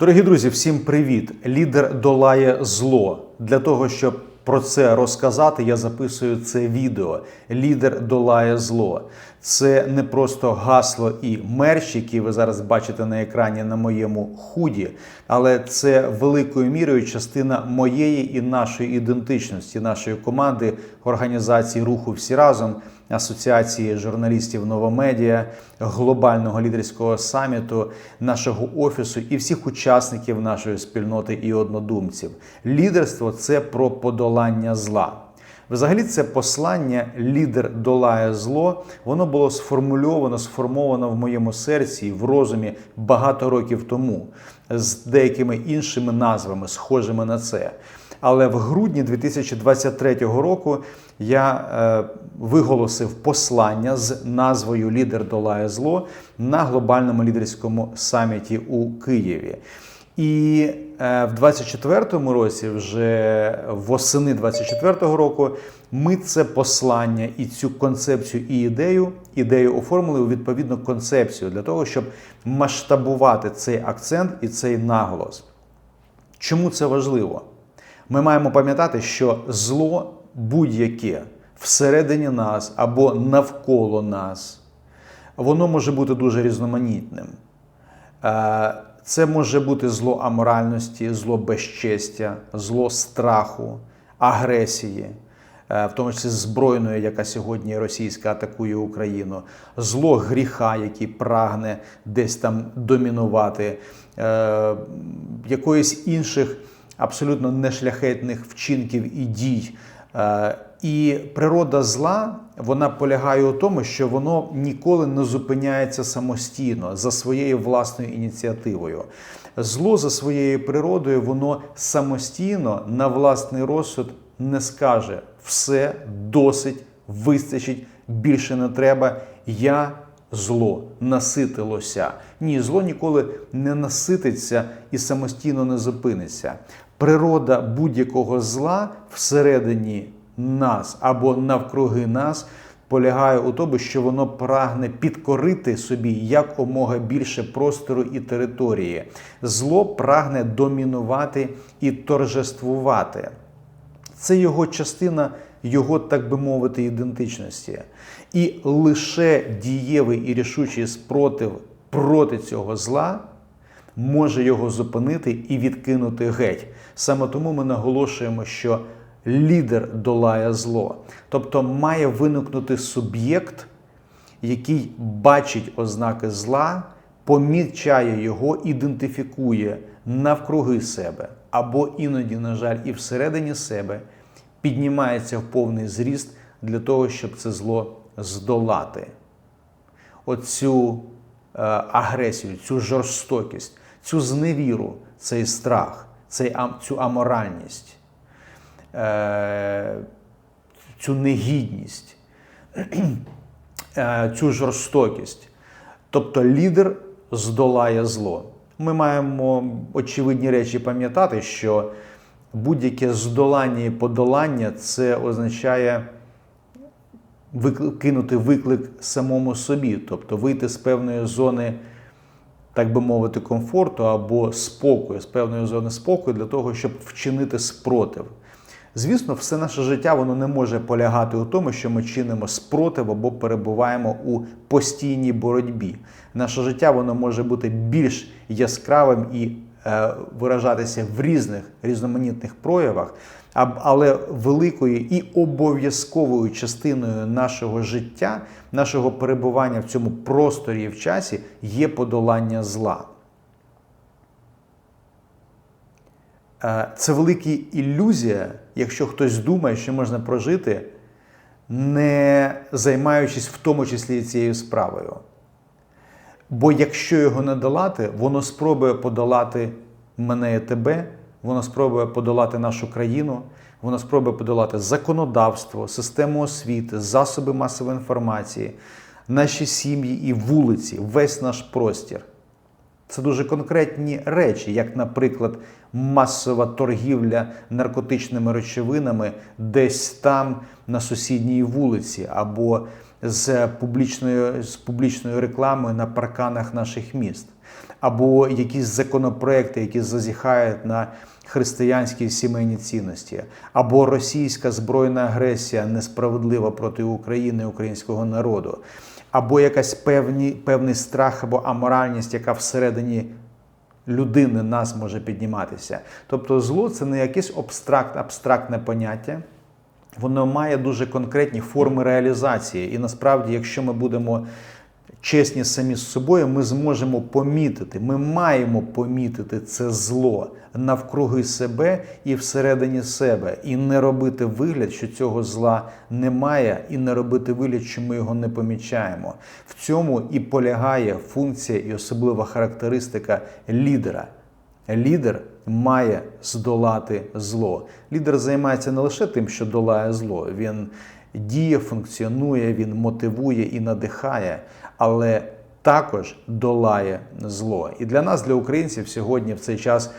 Дорогі друзі, всім привіт! Лідер долає зло. Для того, щоб про це розказати, я записую це відео. Лідер долає зло. Це не просто гасло і мерч, які ви зараз бачите на екрані на моєму худі, але це великою мірою частина моєї і нашої ідентичності, нашої команди, організації руху всі разом, асоціації журналістів Новомедіа, глобального лідерського саміту, нашого офісу і всіх учасників нашої спільноти і однодумців. Лідерство це про подолання зла. Взагалі, це послання лідер долає зло. Воно було сформульовано, сформовано в моєму серці і в розумі багато років тому з деякими іншими назвами, схожими на це. Але в грудні 2023 року я е, виголосив послання з назвою Лідер долає зло на глобальному лідерському саміті у Києві. І е, в 24-му році, вже восени 24-го року, ми це послання і цю концепцію і ідею, ідею оформили у відповідну концепцію для того, щоб масштабувати цей акцент і цей наголос. Чому це важливо? Ми маємо пам'ятати, що зло будь-яке всередині нас або навколо нас, воно може бути дуже різноманітним. Е, це може бути зло аморальності, зло безчестя, зло страху, агресії, е, в тому числі збройної, яка сьогодні російська атакує Україну, зло гріха, який прагне десь там домінувати, е, якоїсь інших абсолютно нешляхетних вчинків і дій. Е, і природа зла вона полягає у тому, що воно ніколи не зупиняється самостійно за своєю власною ініціативою. Зло за своєю природою, воно самостійно на власний розсуд не скаже все досить, вистачить, більше не треба. Я зло наситилося. Ні, зло ніколи не насититься і самостійно не зупиниться. Природа будь-якого зла всередині нас або навкруги нас полягає у тому, що воно прагне підкорити собі якомога більше простору і території. Зло прагне домінувати і торжествувати. Це його частина, його, так би мовити, ідентичності. І лише дієвий і рішучий спротив проти цього зла може його зупинити і відкинути геть. Саме тому ми наголошуємо, що лідер долає зло. Тобто має виникнути суб'єкт, який бачить ознаки зла, помічає його, ідентифікує навкруги себе, або іноді, на жаль, і всередині себе, піднімається в повний зріст для того, щоб це зло здолати. Оцю е, агресію, цю жорстокість, цю зневіру, цей страх, цю аморальність. Е, цю негідність, е, цю жорстокість. Тобто лідер здолає зло. Ми маємо очевидні речі пам'ятати, що будь-яке здолання і подолання це означає кинути виклик самому собі, тобто вийти з певної зони, так би мовити, комфорту або спокою, з певної зони спокою для того, щоб вчинити спротив. Звісно, все наше життя воно не може полягати у тому, що ми чинимо спротив або перебуваємо у постійній боротьбі. Наше життя воно може бути більш яскравим і виражатися в різних різноманітних проявах, але великою і обов'язковою частиною нашого життя, нашого перебування в цьому просторі і в часі є подолання зла. Е, це велика ілюзія, якщо хтось думає, що можна прожити, не займаючись в тому числі цією справою. Бо якщо його не долати, воно спробує подолати мене і тебе, воно спробує подолати нашу країну, воно спробує подолати законодавство, систему освіти, засоби масової інформації, наші сім'ї і вулиці, весь наш простір. Це дуже конкретні речі, як, наприклад, масова торгівля наркотичними речовинами десь там на сусідній вулиці, або з публічною, з публічною рекламою на парканах наших міст. або якісь законопроекти, які зазіхають на християнські сімейні цінності, або російська збройна агресія несправедлива проти України, українського народу, або якась певні, певний страх або аморальність, яка всередині людини нас може підніматися. Тобто, зло це не якесь абстракт, абстрактне поняття. Воно має дуже конкретні форми реалізації. І насправді, якщо ми будемо чесні самі з собою, ми зможемо помітити, ми маємо помітити це зло навкруги себе і всередині себе, і не робити вигляд, що цього зла немає, і не робити вигляд, що ми його не помічаємо. В цьому і полягає функція і особлива характеристика лідера. Лідер має здолати зло. Лідер займається не лише тим, що долає зло, він діє, функціонує, він мотивує і надихає, але також долає зло. І для нас, для українців, сьогодні, в цей час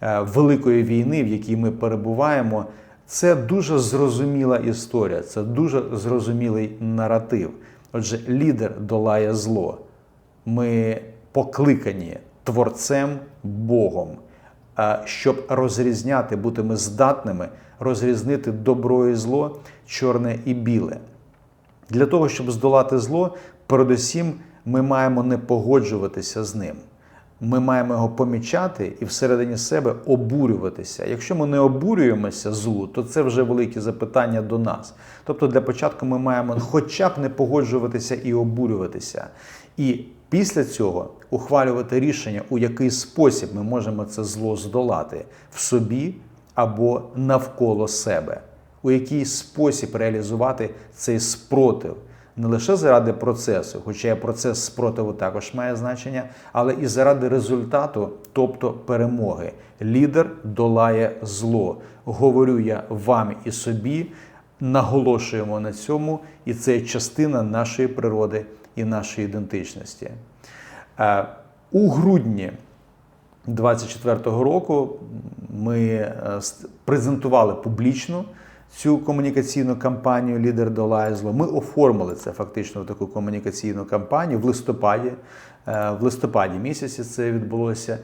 е, великої війни, в якій ми перебуваємо, це дуже зрозуміла історія, це дуже зрозумілий наратив. Отже, лідер долає зло. Ми покликані Творцем Богом, щоб розрізняти, бути ми здатними розрізнити добро і зло, чорне і біле. Для того, щоб здолати зло, передусім ми маємо не погоджуватися з ним. Ми маємо його помічати і всередині себе обурюватися. Якщо ми не обурюємося злу, то це вже великі запитання до нас. Тобто, для початку ми маємо хоча б не погоджуватися і обурюватися. І після цього ухвалювати рішення, у який спосіб ми можемо це зло здолати в собі або навколо себе, у який спосіб реалізувати цей спротив. Не лише заради процесу, хоча і процес спротиву також має значення, але і заради результату, тобто перемоги. Лідер долає зло. Говорю я вам і собі, наголошуємо на цьому, і це частина нашої природи і нашої ідентичності. Е, У грудні 24-го року ми е, презентували публічно цю комунікаційну кампанію Лідер долає зло. Ми оформили це фактично в таку комунікаційну кампанію в листопаді. Е, В листопаді місяці це відбулося.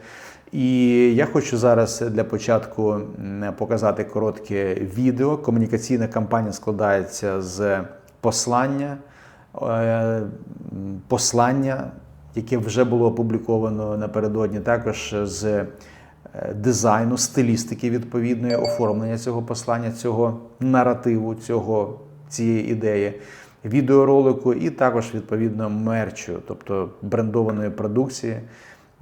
І я хочу зараз для початку показати коротке відео. Комунікаційна кампанія складається з послання, послання, яке вже було опубліковано напередодні, також з е, дизайну, стилістики відповідної, оформлення цього послання, цього наративу, цього, цієї ідеї, відеоролику і також відповідно мерчу, тобто брендованої продукції,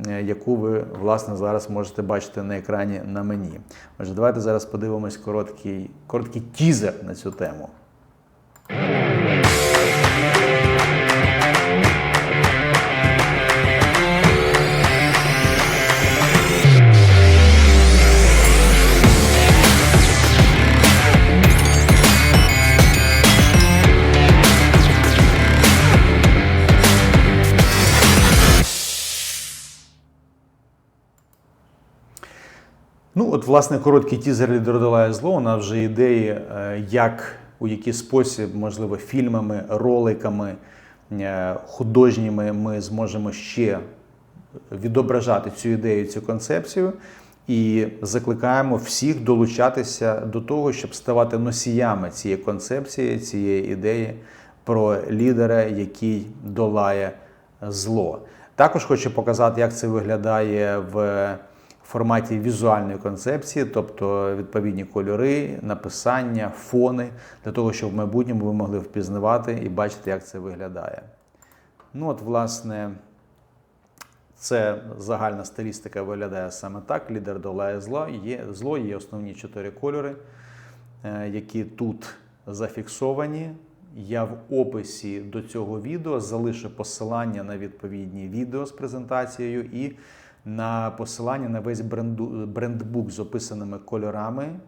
е, яку ви власне зараз можете бачити на екрані на мені. Отже, давайте зараз подивимось короткий, короткий тізер на цю тему. Ну, от, власне, короткий тізер лідер долає зло. У нас вже ідеї, е, як у який спосіб, можливо, фільмами, роликами, е, художніми ми зможемо ще відображати цю ідею, цю концепцію. І закликаємо всіх долучатися до того, щоб ставати носіями цієї концепції, цієї ідеї про лідера, який долає зло. Також хочу показати, як це виглядає в форматі візуальної концепції, тобто відповідні кольори, написання, фони, для того, щоб в майбутньому ви могли впізнавати і бачити, як це виглядає. Ну, от, власне, це загальна стилістика виглядає саме так. Лідер долає зло. Є зло, є основні чотири кольори, е, які тут зафіксовані. Я в описі до цього відео залишу посилання на відповідні відео з презентацією і на посилання на весь бренду, брендбук з описаними кольорами,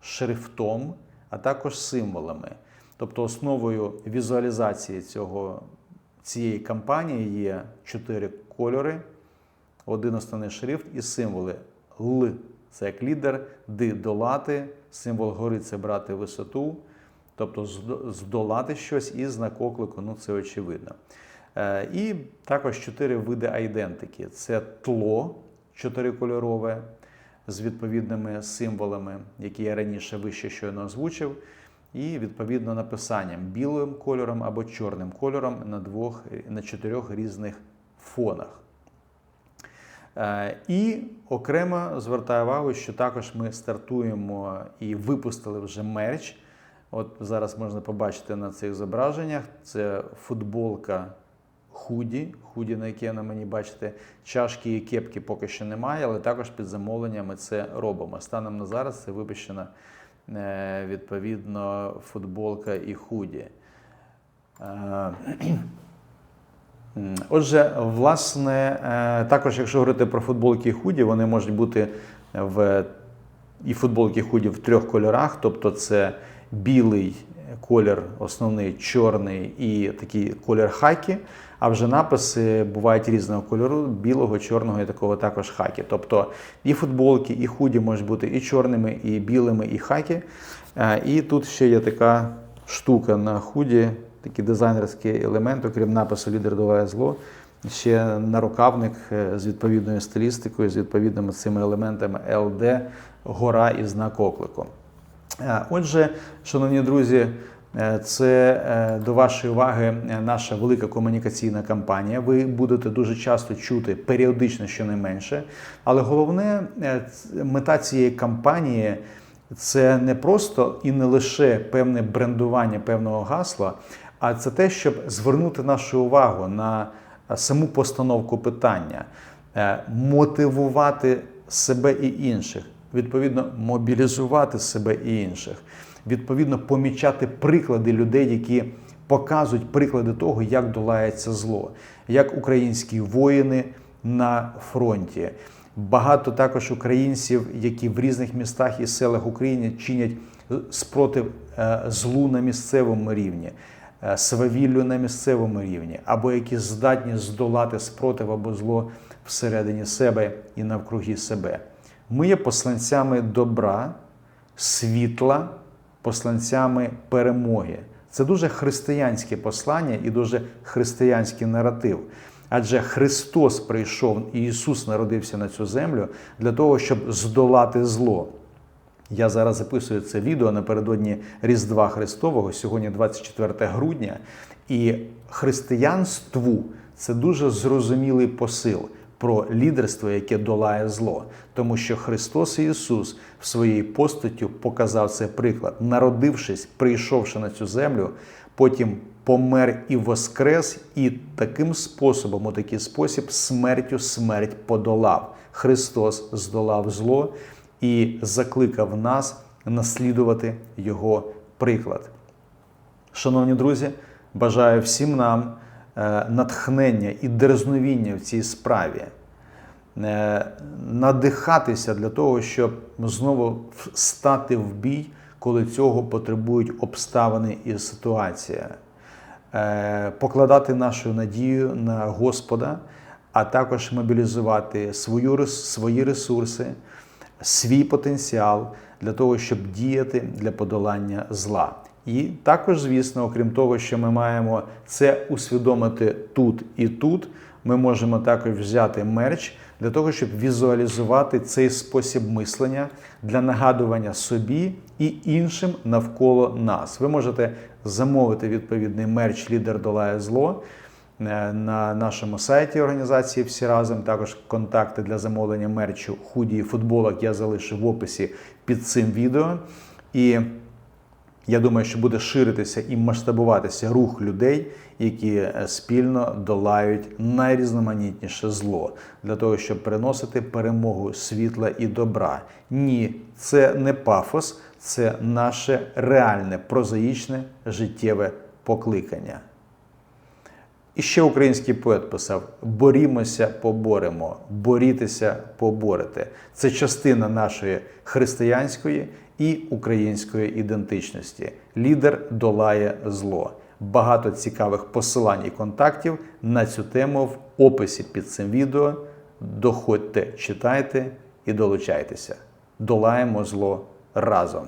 шрифтом, а також символами. Тобто основою візуалізації цього, цієї кампанії є чотири кольори, один основний шрифт і символи. Л це як лідер, Д долати, символ гори це брати висоту, тобто здолати щось і знак оклику, ну це очевидно. Е, І також чотири види айдентики: це тло чотирикольорове з відповідними символами, які я раніше вище щойно озвучив, і відповідно написанням білим кольором або чорним кольором на двох на чотирьох різних фонах. Е, І окремо звертаю увагу, що також ми стартуємо і випустили вже мерч. От зараз можна побачити на цих зображеннях. Це футболка худі, худі, на яке на мені бачите, чашки і кепки поки що немає, але також під замовлення ми це робимо. Станом на зараз це випущена е, відповідно футболка і худі. Е, Отже, власне, е, також, якщо говорити про футболки і худі, вони можуть бути в і футболки худі в трьох кольорах, тобто це білий колір, основний чорний і такий колір хакі. А вже написи бувають різного кольору: білого, чорного і такого також хакі. Тобто і футболки, і худі можуть бути і чорними, і білими, і хакі. Е, І тут ще є така штука на худі, такий дизайнерський елемент, окрім напису Лідер долає зло. Ще нарукавник е, з відповідною стилістикою, з відповідними цими елементами ЛД, гора і знак оклику. Е, Отже, шановні друзі, е, це е, до вашої уваги наша велика комунікаційна кампанія. Ви будете дуже часто чути періодично щонайменше. Але головне мета цієї кампанії це не просто і не лише певне брендування певного гасла, а це те, щоб звернути нашу увагу на саму постановку питання, мотивувати себе і інших, відповідно, мобілізувати себе і інших, відповідно, помічати приклади людей, які показують приклади того, як долається зло, як українські воїни на фронті. Багато також українців, які в різних містах і селах України чинять спротив е, злу на місцевому рівні, е, свавіллю на місцевому рівні, або які здатні здолати спротив або зло всередині себе і навкруги себе. Ми є посланцями добра, світла, посланцями перемоги. Це дуже християнське послання і дуже християнський наратив. Адже Христос прийшов і Ісус народився на цю землю для того, щоб здолати зло. Я зараз записую це відео напередодні Різдва Христового, сьогодні 24 грудня. І християнству це дуже зрозумілий посил про лідерство, яке долає зло. Тому що Христос Ісус в своїй постаттю показав цей приклад, народившись, прийшовши на цю землю, потім помер і воскрес, і таким способом, у такий спосіб, смертю смерть подолав. Христос здолав зло і закликав нас наслідувати Його приклад. Шановні друзі, бажаю всім нам натхнення і дерзновіння в цій справі, е, надихатися для того, щоб знову стати в бій, коли цього потребують обставини і ситуація, Е, покладати нашу надію на Господа, а також мобілізувати свою, свої ресурси, свій потенціал для того, щоб діяти для подолання зла. І також, звісно, окрім того, що ми маємо це усвідомити тут і тут, ми можемо також взяти мерч для того, щоб візуалізувати цей спосіб мислення для нагадування собі і іншим навколо нас. Ви можете замовити відповідний мерч Лідер долає зло е, на нашому сайті організації всі разом. Також контакти для замовлення мерчу, худі і футболок я залишив в описі під цим відео. І я думаю, що буде ширитися і масштабуватися рух людей, які е, спільно долають найрізноманітніше зло для того, щоб приносити перемогу світла і добра. Ні, це не пафос, це наше реальне прозаїчне життєве покликання. І ще український поет писав: борімося, поборемо, борітеся, поборете. Це частина нашої християнської і української ідентичності. Лідер долає зло. Багато цікавих посилань і контактів на цю тему в описі під цим відео. Доходьте, читайте і долучайтеся. Долаємо зло разом.